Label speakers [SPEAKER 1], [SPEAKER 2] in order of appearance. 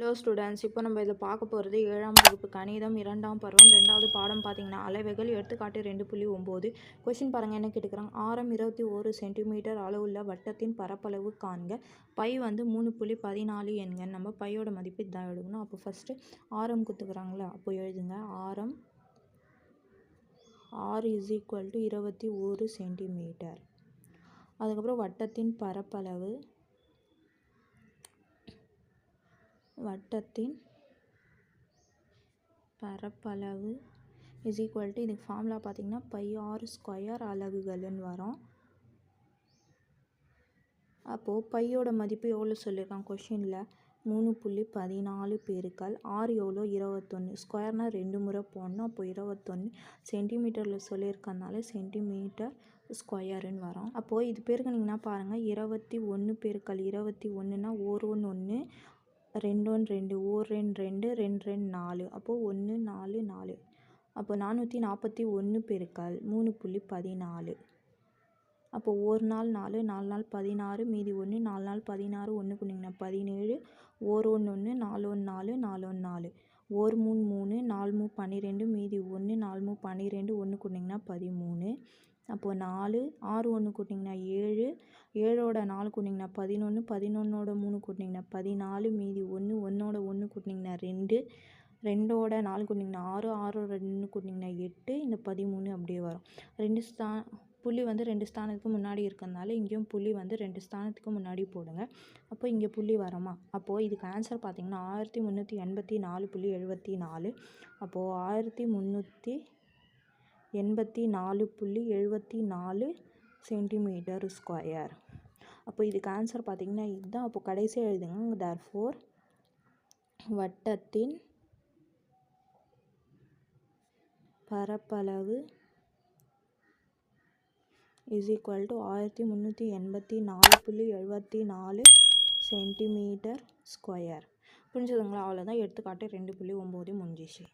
[SPEAKER 1] Hello students இப்போ நம்ம இதை பார்க்க போகிறது ஏழாம் வகுப்பு கணிதம் இரண்டாம் பருவம் ரெண்டாவது பாடம் பார்த்தீங்கன்னா அலைவைகள் எடுத்துக்காட்டு ரெண்டு புள்ளி ஒம்பது. கொஷின் பாருங்கள் என்ன கேட்டுக்கிறாங்க? ஆரம் இருபத்தி ஒரு சென்டிமீட்டர் அளவுள்ள வட்டத்தின் பரப்பளவு காண்க. பை வந்து மூணு புள்ளி பதினாலு எண்க நம்ம பையோட மதிப்பு இதான் எழுதணும் அப்போ ஃபஸ்ட்டு ஆரம் கொடுத்துக்கிறாங்களா அப்போ எழுதுங்க. ஆரம் ஆர் இஸ் ஈக்குவல் டு இருபத்தி ஒரு சென்டிமீட்டர் அதுக்கப்புறம் வட்டத்தின் பரப்பளவு வட்டத்தின் பரப்பளவு இஸ் ஈக்குவல் டு இதுக்கு ஃபார்முலா பார்த்தீங்கன்னா பை ஆறு ஸ்கொயர் அலகுகள்னு வரும். அப்போது பையோட மதிப்பு எவ்வளோ சொல்லியிருக்கான் கொஷினில் மூணு புள்ளி பதினாலு பேருக்கள் ஆறு எவ்வளோ இருபத்தொன்று ஸ்கொயர்னால் ரெண்டு முறை போடணும். அப்போ இருபத்தொன்று சென்டிமீட்டரில் சொல்லியிருக்கனால சென்டிமீட்டர் ஸ்கொயருன்னு வரும். அப்போது இது பெருக்குனிங்கன்னா பாருங்கள் இருபத்தி ஒன்று பேருக்கள் இருபத்தி ஒன்றுனா ஒரு ஒன்று ஒன்று ரெண்டு ரெண்டு ஓர் ரெண்டு ரெண்டு ரெண்டு ரெண்டு நாலு. அப்போது ஒன்று நாலு நாலு. அப்போ நானூற்றி நாற்பத்தி ஒன்று பெருக்கால் மூணு புள்ளி பதினாலு. அப்போ ஒரு நாள் நாலு நாலு நாள் பதினாறு மீதி ஒன்று நாலு நாள் பதினாறு ஒன்று குனிங்கன்னா பதினேழு. ஓர் ஒன்று ஒன்று நாலு ஒன்று நாலு நாலு ஒன்று நாலு. ஓர் மூணு மூணு நாலு மூ பன்னிரெண்டு மீதி ஒன்று நாலு மூ பன்னிரெண்டு ஒன்று குனிங்கன்னா பதிமூணு. அப்போது நாலு ஆறு ஒன்று கூட்டிங்கன்னா ஏழு ஏழோட நாலு கூட்டிங்கன்னா பதினொன்று பதினொன்னோட மூணு கூட்டிங்கன்னா பதினாலு மீதி ஒன்று ஒன்றோட ஒன்று கூட்டிங்கன்னா ரெண்டு ரெண்டோட நாலு கூட்டிங்கன்னா ஆறு ஆறோட ரெண்டு கூட்டிங்கன்னா எட்டு இந்த பதிமூணு அப்படியே வரும். ரெண்டு ஸ்தா புள்ளி வந்து ரெண்டு ஸ்தானத்துக்கு முன்னாடி இருக்கிறதுனால இங்கேயும் புள்ளி வந்து ரெண்டு ஸ்தானத்துக்கு முன்னாடி போடுங்க. அப்போ இங்கே புள்ளி வரமா? அப்போது இதுக்கு ஆன்சர் பார்த்திங்கன்னா ஆயிரத்தி முந்நூற்றி எண்பத்தி நாலு புள்ளி எழுபத்தி நாலு. அப்போது ஆயிரத்தி முந்நூற்றி எண்பத்தி நாலு புள்ளி எழுபத்தி நாலு சென்டிமீட்டர் ஸ்கொயர் அப்போ இதுக்கு ஆன்சர் பார்த்திங்கன்னா இதுதான். அப்போ கடைசியாக எழுதுங்க. தேர் ஃபோர் வட்டத்தின் பரப்பளவு இஸ் ஈக்குவல் டு ஆயிரத்தி முந்நூற்றி எண்பத்தி நாலு புள்ளி எழுபத்தி நாலு சென்டிமீட்டர் ஸ்கொயர் புரிஞ்சுதுங்களா? அவ்வளோதான் எடுத்துக்காட்டு ரெண்டு புள்ளி ஒம்பது முடிஞ்சிச்சு.